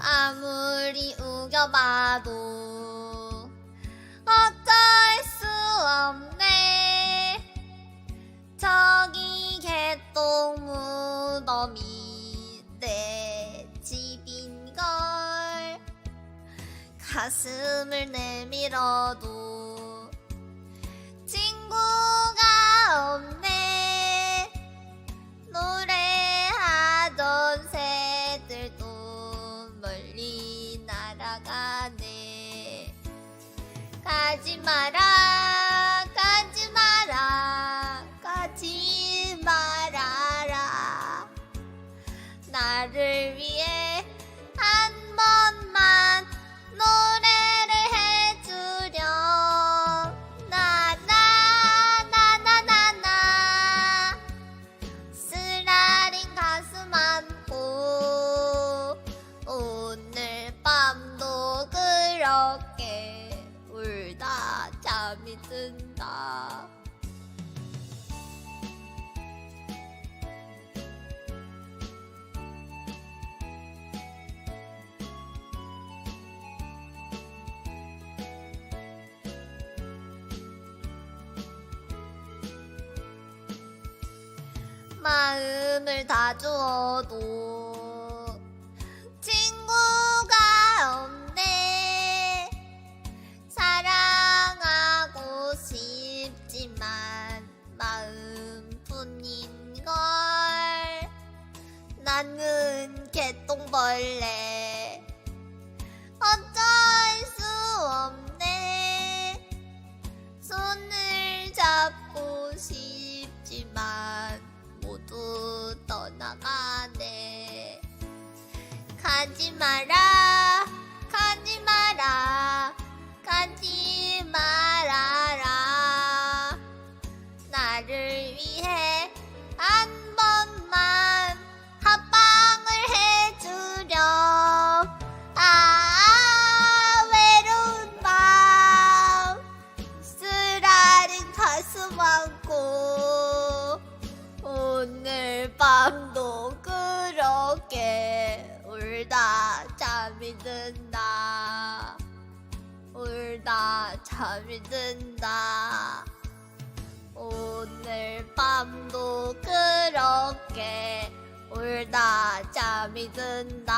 아무리 우겨봐도 어쩔 수 없네. 저기 개똥 무덤이 내 집인걸 가슴을 내밀어도 가지 마라 가지 마라 가지 말아라. 나를 위해 잠이 든다. 마음을 다 주어도 마음뿐인걸. 나는 개똥벌레. 어쩔 수 없네. 손을 잡고 싶지만 모두 떠나가네. 가지 마라 가지 마라 가지 말아라. 나를 위해 한 번만 합방을 해주렴. 아 외로운 밤 쓰라린 가슴 안고 오늘 밤도 그렇게 울다 잠이 든다. 울다 잠이 든다 오늘 밤도 그렇게 울다 잠이 든다.